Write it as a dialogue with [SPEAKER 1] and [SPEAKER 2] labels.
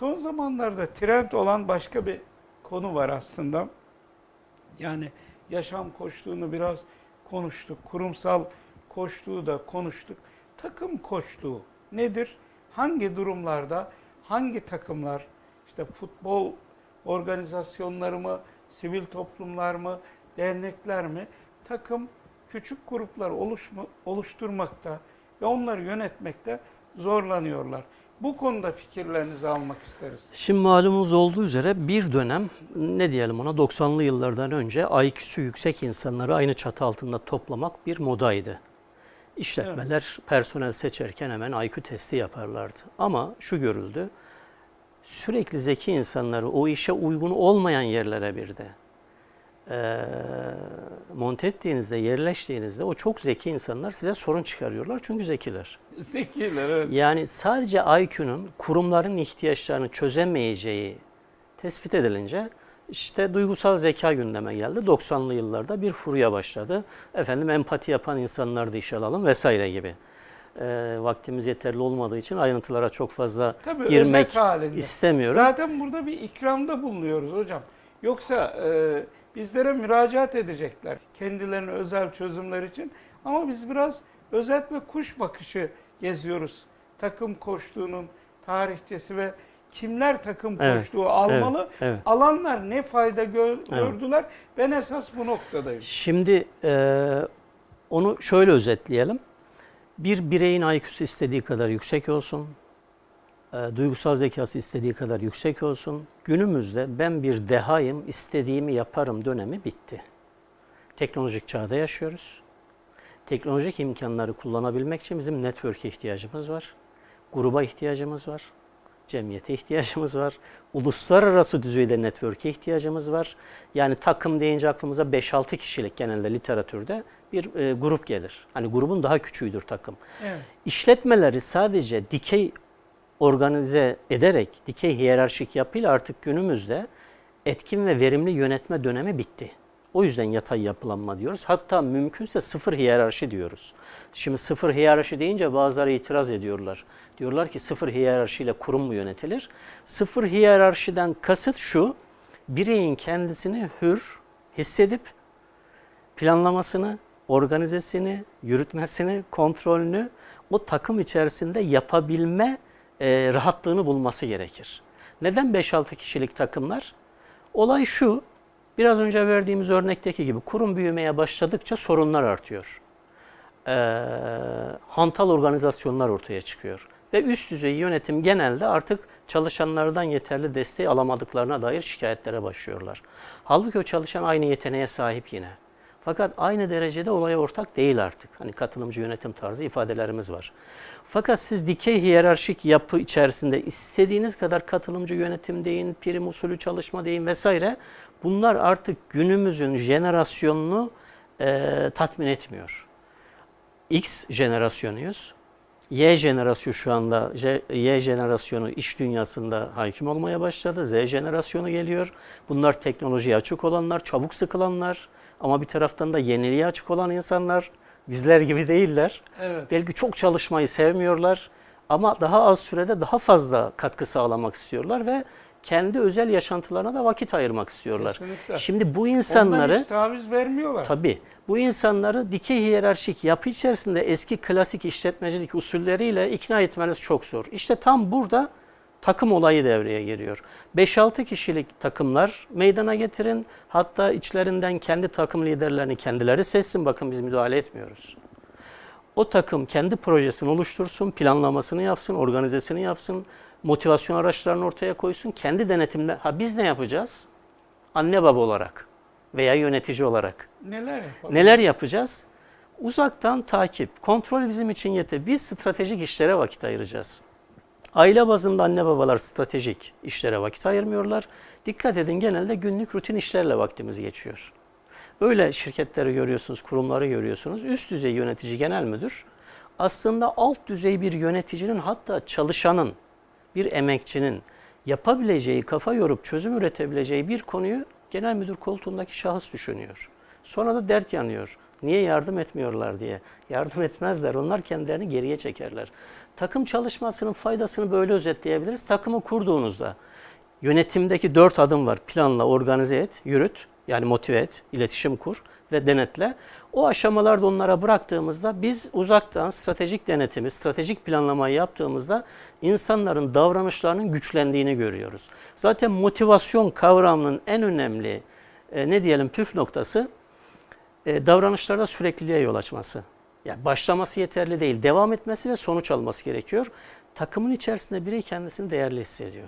[SPEAKER 1] Son zamanlarda trend olan başka bir konu var aslında. Yani yaşam koçluğunu biraz konuştuk. Kurumsal koçluğu da konuştuk. Takım koçluğu nedir? Hangi durumlarda hangi takımlar işte futbol organizasyonları mı, sivil toplumlar mı, dernekler mi takım küçük gruplar oluşma, oluşturmakta ve onları yönetmekte zorlanıyorlar. Bu konuda fikirlerinizi almak isteriz.
[SPEAKER 2] Şimdi malumunuz olduğu üzere bir dönem ne diyelim ona 90'lı yıllardan önce IQ'su yüksek insanları aynı çatı altında toplamak bir modaydı. İşletmeler personel seçerken hemen IQ testi yaparlardı. Ama şu görüldü, sürekli zeki insanları o işe uygun olmayan yerlere bir de eee monte ettiğinizde, yerleştiğinizde o çok zeki insanlar size sorun çıkarıyorlar çünkü zekiler.
[SPEAKER 1] Zekiler evet.
[SPEAKER 2] Yani sadece IQ'nun kurumların ihtiyaçlarını çözemeyeceği tespit edilince işte duygusal zeka gündeme geldi. 90'lı yıllarda bir furya başladı. Efendim empati yapan insanları da işe alalım vesaire gibi. Ee, vaktimiz yeterli olmadığı için ayrıntılara çok fazla
[SPEAKER 1] Tabii
[SPEAKER 2] girmek istemiyorum.
[SPEAKER 1] Zaten burada bir ikramda bulunuyoruz hocam. Yoksa e, bizlere müracaat edecekler kendilerine özel çözümler için. Ama biz biraz özet ve kuş bakışı geziyoruz. Takım koştuğunun tarihçesi ve kimler takım
[SPEAKER 2] Evet,
[SPEAKER 1] koştuğu almalı,
[SPEAKER 2] evet, evet.
[SPEAKER 1] alanlar ne fayda gö- gördüler. Ben esas bu noktadayım.
[SPEAKER 2] Şimdi e, onu şöyle özetleyelim. Bir bireyin IQ'su istediği kadar yüksek olsun, e, duygusal zekası istediği kadar yüksek olsun. Günümüzde ben bir dehayım, istediğimi yaparım dönemi bitti. Teknolojik çağda yaşıyoruz. Teknolojik imkanları kullanabilmek için bizim network'e ihtiyacımız var. Gruba ihtiyacımız var. Cemiyete ihtiyacımız var. Uluslararası düzeyde network'e ihtiyacımız var. Yani takım deyince aklımıza 5-6 kişilik genelde literatürde bir e, grup gelir. Hani grubun daha küçüğüdür takım.
[SPEAKER 1] Evet.
[SPEAKER 2] İşletmeleri sadece dikey organize ederek, dikey hiyerarşik yapıyla artık günümüzde etkin ve verimli yönetme dönemi bitti. O yüzden yatay yapılanma diyoruz. Hatta mümkünse sıfır hiyerarşi diyoruz. Şimdi sıfır hiyerarşi deyince bazıları itiraz ediyorlar. Diyorlar ki sıfır hiyerarşiyle kurum mu yönetilir? Sıfır hiyerarşiden kasıt şu, bireyin kendisini hür hissedip planlamasını, organizesini, yürütmesini, kontrolünü o takım içerisinde yapabilme e, rahatlığını bulması gerekir. Neden 5-6 kişilik takımlar? Olay şu, biraz önce verdiğimiz örnekteki gibi kurum büyümeye başladıkça sorunlar artıyor. E, hantal organizasyonlar ortaya çıkıyor. Ve üst düzey yönetim genelde artık çalışanlardan yeterli desteği alamadıklarına dair şikayetlere başlıyorlar. Halbuki o çalışan aynı yeteneğe sahip yine. Fakat aynı derecede olaya ortak değil artık. Hani katılımcı yönetim tarzı ifadelerimiz var. Fakat siz dikey hiyerarşik yapı içerisinde istediğiniz kadar katılımcı yönetim deyin, prim usulü çalışma deyin vesaire. Bunlar artık günümüzün jenerasyonunu e, tatmin etmiyor. X jenerasyonuyuz. Y jenerasyonu şu anda Y jenerasyonu iş dünyasında hakim olmaya başladı. Z jenerasyonu geliyor. Bunlar teknolojiye açık olanlar, çabuk sıkılanlar ama bir taraftan da yeniliğe açık olan insanlar. Bizler gibi değiller.
[SPEAKER 1] Evet.
[SPEAKER 2] Belki çok çalışmayı sevmiyorlar ama daha az sürede daha fazla katkı sağlamak istiyorlar ve kendi özel yaşantılarına da vakit ayırmak istiyorlar.
[SPEAKER 1] Kesinlikle.
[SPEAKER 2] Şimdi bu
[SPEAKER 1] Ondan
[SPEAKER 2] insanları
[SPEAKER 1] hiç taviz vermiyorlar.
[SPEAKER 2] Tabii. Bu insanları dikey hiyerarşik yapı içerisinde eski klasik işletmecilik usulleriyle ikna etmeniz çok zor. İşte tam burada takım olayı devreye giriyor. 5-6 kişilik takımlar meydana getirin. Hatta içlerinden kendi takım liderlerini kendileri seçsin. Bakın biz müdahale etmiyoruz. O takım kendi projesini oluştursun, planlamasını yapsın, organizesini yapsın, motivasyon araçlarını ortaya koysun. Kendi denetimle, ha biz ne yapacağız? Anne baba olarak veya yönetici olarak.
[SPEAKER 1] Neler yapalım?
[SPEAKER 2] Neler yapacağız? Uzaktan takip, kontrol bizim için yeter. Biz stratejik işlere vakit ayıracağız. Aile bazında anne babalar stratejik işlere vakit ayırmıyorlar. Dikkat edin genelde günlük rutin işlerle vaktimiz geçiyor. Öyle şirketleri görüyorsunuz, kurumları görüyorsunuz. Üst düzey yönetici genel müdür aslında alt düzey bir yöneticinin hatta çalışanın, bir emekçinin yapabileceği, kafa yorup çözüm üretebileceği bir konuyu genel müdür koltuğundaki şahıs düşünüyor. Sonra da dert yanıyor. Niye yardım etmiyorlar diye. Yardım etmezler. Onlar kendilerini geriye çekerler. Takım çalışmasının faydasını böyle özetleyebiliriz. Takımı kurduğunuzda yönetimdeki dört adım var. Planla, organize et, yürüt. Yani motive et, iletişim kur ve denetle. O aşamalarda onlara bıraktığımızda biz uzaktan stratejik denetimi, stratejik planlamayı yaptığımızda insanların davranışlarının güçlendiğini görüyoruz. Zaten motivasyon kavramının en önemli e, ne diyelim püf noktası e, davranışlarda sürekliliğe yol açması. Yani başlaması yeterli değil, devam etmesi ve sonuç alması gerekiyor. Takımın içerisinde birey kendisini değerli hissediyor.